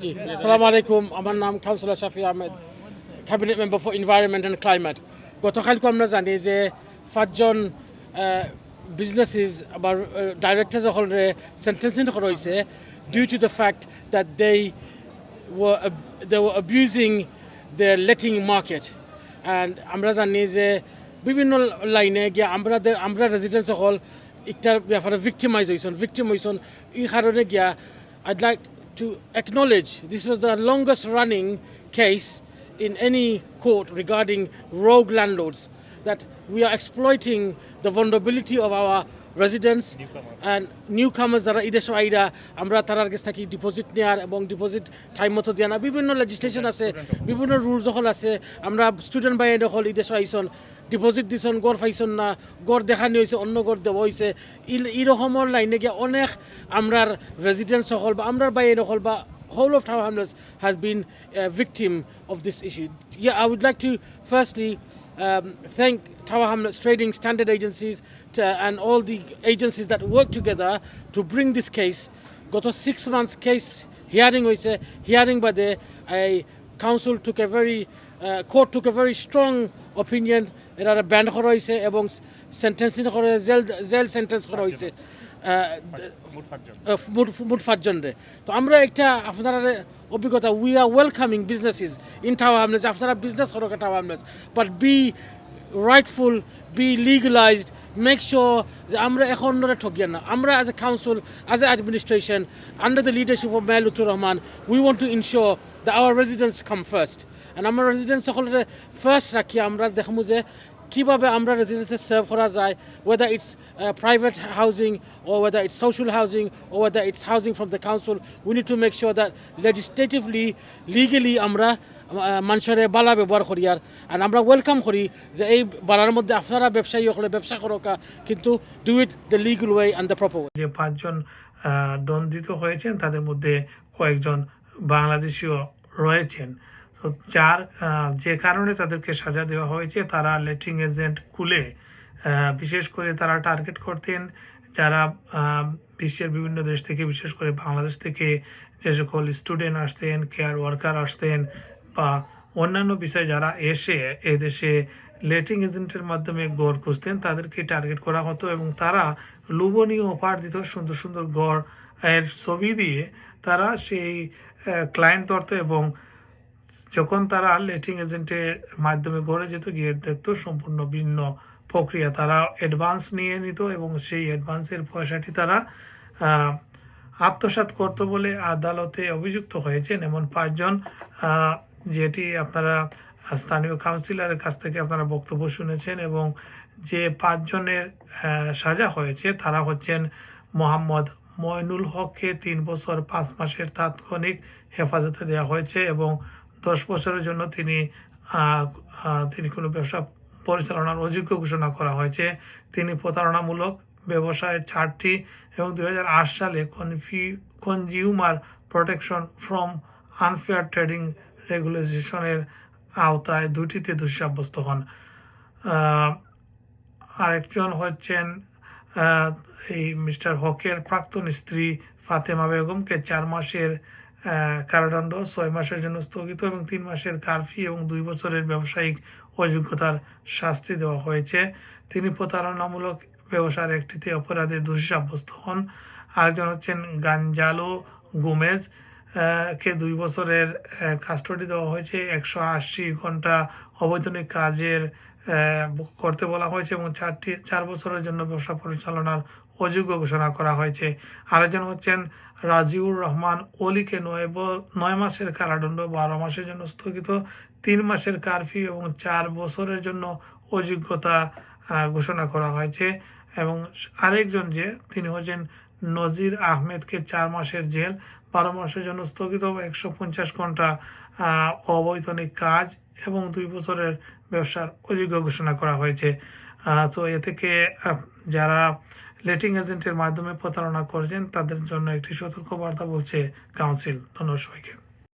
জি আসসালামু আলাইকুম আমার নাম councillor Shafi Ahmed cabinet member for environment and climate গতকালকে আমরা জানি যে পাঁচজন বিজনেসেস বা ডাইরেক্টর সকলরে সেন্টেন্সিং করা হয়েছে due to the fact that they were ab- they were abusing the letting market. And আমরা জানি যে বিভিন্ন লাইনে গিয়ে আমরা দে- আমরা রেজিডেন্স সকল একটার ব্যাপারে ভিক্টিমাইজ হয়েছেন ভিক্টিম হয়েছেন এই কারণে গিয়া I'd like to acknowledge this was the longest running case in any court regarding rogue landlords that we are exploiting the vulnerability of our residents and newcomers যারা ঈদের সময় আইরা আমরা তারার কাছ থেকে ডিপোজিট নেওয়ার এবং ডিপোজিট টাইম মতো দেওয়া না বিভিন্ন লেজিসলেশন আছে বিভিন্ন রুল যখন আছে আমরা স্টুডেন্ট বাই হল ঈদের সময় আইসন ডিপোজিট দিছন গড় পাইছন না গড় দেখানি হয়েছে অন্য গড় দেওয়া হয়েছে এইরকমের লাইনে গিয়ে অনেক আমরার রেজিডেন্ট সকল বা আমরার বাই সকল বা whole of Tower Hamlets has been a victim of this issue. Yeah, I would like to firstly um, thank Tower Hamlets Trading Standard Agencies to, and all the agencies that work together to bring this case. Got a six months case hearing was a hearing by the a council took a very uh, court took a very strong opinion. এরা banned করা হয়েছে এবং sentencing করা jail jail sentence করা হয়েছে মোট পাঁচজন। তো আমরা একটা আপনারা অভিজ্ঞতা we are welcoming businesses in Tower Hamlets আপনারা বিজনেস করো Tower Hamlets but be rightful be legalized make sure যে আমরা এখন নরে ঠকিয়া না। আমরা as a council as a administration under the leadership of মেহ Rahman we want to ensure our residents come first and আমরা রেজিডেন্টস সকলের ফার্স্ট রাখি আমরা দেখব যে কীভাবে আমরা রেজিডেন্সে সার্ভ করা যায় ওয়েদার ইটস প্রাইভেট হাউজিং ও whether it's social housing O whether it's housing from the council we need to make sure that legislatively legally আমরা মানুষের বালা ব্যবহার করি আর আর আমরা ওয়েলকাম করি যে এই বালার মধ্যে আপনারা ব্যবসায়ী হলে ব্যবসা করোকা কিন্তু do it the legal way and the proper যে পাঁচজন আহ, দণ্ডিত হয়েছেন তাদের মধ্যে কয়েকজন বাংলাদেশিও রয়েছেন। তো যার যে কারণে তাদেরকে সাজা দেওয়া হয়েছে, তারা লেটিং এজেন্ট খুলে বিশেষ করে তারা টার্গেট করতেন যারা বিশ্বের বিভিন্ন দেশ থেকে, বিশেষ করে বাংলাদেশ থেকে যে সকল স্টুডেন্ট আসতেন, কেয়ার ওয়ার্কার আসতেন বা অন্যান্য বিষয়ে যারা এসে এদেশে লেটিং এজেন্টের মাধ্যমে গড় খুঁজতেন তাদেরকে টার্গেট করা হতো এবং তারা লোভনীয় অফার দিত সুন্দর সুন্দর গড় এর ছবি দিয়ে তারা সেই ক্লায়েন্ট ধরতো এবং যখন তারা লেটিং এজেন্টের মাধ্যমে গড়ে যেত গিয়ে দেখতো সম্পূর্ণ ভিন্ন প্রক্রিয়া। তারা অ্যাডভান্স নিয়ে নিত এবং সেই অ্যাডভান্সের পয়সাটি তারা আহ, আত্মসাৎ করতো বলে আদালতে অভিযুক্ত হয়েছেন। এমন পাঁচজন যেটি আপনারা স্থানীয় কাউন্সিলরের কাছ থেকে আপনারা বক্তব্য শুনেছেন এবং যে পাঁচজনের সাজা হয়েছে, তারা হচ্ছেন মোহাম্মদ ময়নুল হককে তিন বছর পাঁচ মাসের তাৎক্ষণিক হেফাজতে দেওয়া হয়েছে এবং দশ বছরের জন্য তিনি তিনি কোনো ব্যবসা পরিচালনার অযোগ্য ঘোষণা করা হয়েছে। তিনি প্রতারণামূলক ব্যবসায় ছাড়টি এবং দু হাজার আট সালে কনফি- consumer protection from unfair trading রেগুলেশনের আওতায় দুটিতে দোষী সাব্যস্ত হন আরেকজন হচ্ছেন এই মিস্টার হকের প্রাক্তন স্ত্রী ফাতেমা বেগমকে চার মাসের কারাদণ্ড, ছয় মাসের জন্য স্থগিত এবং তিন মাসের কারফি এবং দুই বছরের ব্যবসায়িক অযোগ্যতার শাস্তি দেওয়া হয়েছে। তিনি প্রতারণামূলক ব্যবসার একটিতে অপরাধে দোষী সাব্যস্ত হন। আরেকজন হচ্ছেন গাঞ্জালো গোমেজ কে দুই বছরের কাস্টডি দেওয়া হয়েছে, একশো আশি ঘণ্টা অবৈতনিক কাজের করতে বলা হয়েছে এবং চারটি, চার বছরের জন্য ব্যবসা পরিচালনার অযোগ্য ঘোষণা করা হয়েছে। আরেকজন হচ্ছেন রাজিউর রহমান অলিকে নয় নয় মাসের কারাদণ্ড, বারো মাসের জন্য স্থগিত, তিন মাসের কারফিউ এবং চার বছরের জন্য অযোগ্যতা ঘোষণা করা হয়েছে। এবং আরেকজন যে, তিনি হচ্ছেন নজির আহমেদকে চার মাসের জেল, বারো মাসের জন্য স্থগিত একশো পঞ্চাশ ঘণ্টা অবৈতনিক কাজ এবং দুই বছরের ব্যবসার অযোগ্য ঘোষণা করা হয়েছে। তো এ থেকে যারা লেটিং এজেন্টের মাধ্যমে প্রতারণা করছেন, তাদের জন্য একটি সতর্ক বার্তা বলছে কাউন্সিল। ধন্যবাদ সবাইকে।